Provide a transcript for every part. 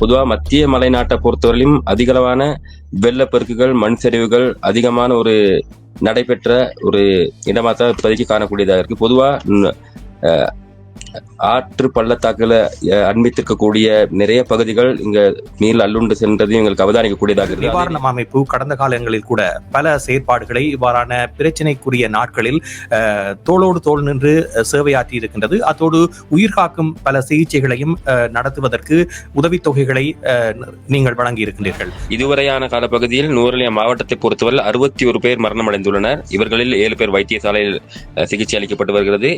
பொதுவா மத்திய மலைநாட்டை பொறுத்தவரையிலும் அதிகளவான வெள்ளப்பெருக்குகள் மண் சரிவுகள் அதிகமான ஒரு நடைபெற்ற ஒரு இடமாக தான் இப்போதைக்கு காணக்கூடியதாக இருக்கு. பொதுவா ஆற்று பள்ளத்தாக்குல அண்மித்திருக்கக்கூடிய நிறைய பகுதிகள் இங்க நீர் அள்ளுண்டு சென்றதையும் எங்களுக்கு அவதானிக்கக்கூடியதாக இருக்கு நிவாரணம் அமைப்பு கடந்த காலங்களில் கூட பல செயற்பாடுகளை இவ்வாறான பிரச்சனைக்குரிய நாட்களில் தோளோடு தோள் நின்று சேவையாற்றி இருக்கின்றது. அத்தோடு உயிர்காக்கும் பல சிகிச்சைகளையும் அஹ், நடத்துவதற்கு உதவித்தொகைகளை நீங்கள் வழங்கி இருக்கின்றீர்கள். இதுவரையான காலப்பகுதியில் நூறலியா மாவட்டத்தை பொறுத்தவரை அறுபத்தி ஒரு பேர் மரணம் அடைந்துள்ளனர் இவர்களில் ஏழு பேர் வைத்தியசாலையில் சிகிச்சை அளிக்கப்பட்டு வருகிறது.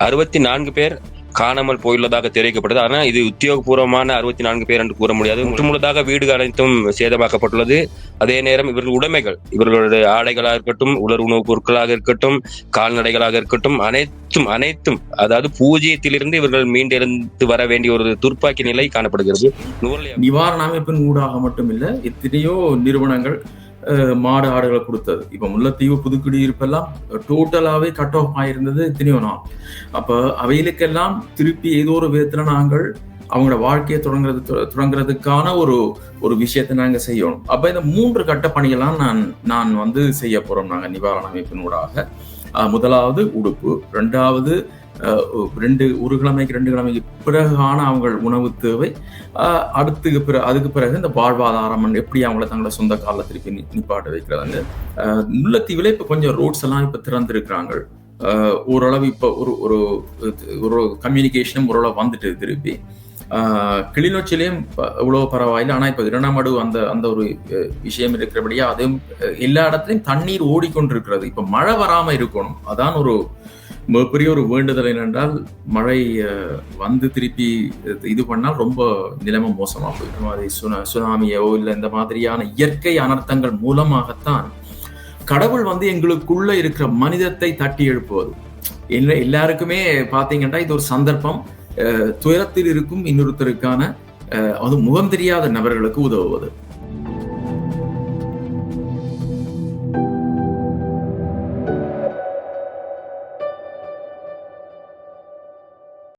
அறுபத்தி நான்கு பேர் காணாமல் போயுள்ளதாக தெரிவிக்கப்பட்டது ஆனால் இது உத்தியோகபூர்வமான அறுபத்தி நான்கு பேர் என்று கூற முடியாது. முற்றுமுழுதாக வீடுகள் அனைத்தும் சேதமாக்கப்பட்டுள்ளது. அதே நேரம் இவர்கள் உடைமைகள். இவர்களுடைய ஆடைகளாக இருக்கட்டும் உலர் உணவுப் பொருட்களாக இருக்கட்டும் கால்நடைகளாக இருக்கட்டும் அனைத்தும் அனைத்தும் அதாவது பூஜ்ஜியத்திலிருந்து இவர்கள் மீண்டெழுந்து வர வேண்டிய ஒரு துர்ப்பாக்கி நிலை காணப்படுகிறது. நிவாரண அமைப்பின் ஊடாக மட்டுமில்ல எத்தனையோ நிறுவனங்கள் மாடு ஆடுகளை கொடுத்தது. இப்ப முல்லைத்தீவு புதுக்குடியிருப்பெல்லாம் டோட்டலாவே கட் ஆஃப் ஆயிருந்தது எத்தனையோ நாள். அப்ப அவைகளுக்கெல்லாம் திருப்பி ஏதோ ஒரு விதத்துல நாங்கள் அவங்களோட வாழ்க்கையை தொடங்குறது தொடங்குறதுக்கான ஒரு ஒரு விஷயத்தை நாங்கள் செய்யணும். அப்ப இந்த மூன்று கட்ட பணிகள்லாம் நான் நான் வந்து செய்ய போறோம் நாங்கள் நிவாரண அமைப்பினூடாக. முதலாவது உடுப்பு ரெண்டாவது ரெண்டு ஒரு கிழமைக்கு ரெண்டு கிழமைக்கு பிறகான அவங்க உணவு தேவை. அடுத்துக்கு பிறகு அதுக்கு பிறகு இந்த வாழ்வாதாரம் எப்படி அவங்கள தங்களை சொந்த காலில் திருப்பி நிப்பாட்ட வைக்கிறாங்க ஆஹ் இப்போ கொஞ்சம் ரோட்ஸ் எல்லாம் இப்போ திறந்துருக்கிறாங்க. ஓரளவு இப்போ ஒரு ஒரு ஒரு கம்யூனிகேஷனும் ஓரளவு வந்துட்டு திருப்பி. கிளிநொச்சிலையும் இவ்வளோ பரவாயில்லை. ஆனால் இப்போ இரண்டாமடு அந்த அந்த ஒரு விஷயம் இருக்கிறபடியா அதுவும் எல்லா இடத்துலையும் தண்ணீர் ஓடிக்கொண்டிருக்கிறது. இப்போ மழை வராமல் இருக்கணும். அதான் ஒரு மிகப்பெரிய ஒரு வேண்டுதல் என்னென்றால் மழை வந்து திருப்பி இது- பண்ணால் ரொம்ப நிலைமை மோசமா போயிடும் மாதிரி சுனா சுனாமியோ இல்லை இந்த மாதிரியான இயற்கை அனர்த்தங்கள் மூலமாகத்தான் கடவுள் வந்து எங்களுக்குள்ள இருக்கிற மனிதத்தை தட்டி எழுப்புவது. இல்லை எல்லாருக்குமே பார்த்தீங்கன்னா இது ஒரு சந்தர்ப்பம். அஹ், துயரத்தில் இருக்கும் இன்னொருத்தருக்கான அஹ், அது முகம் தெரியாத நபர்களுக்கு உதவுவது.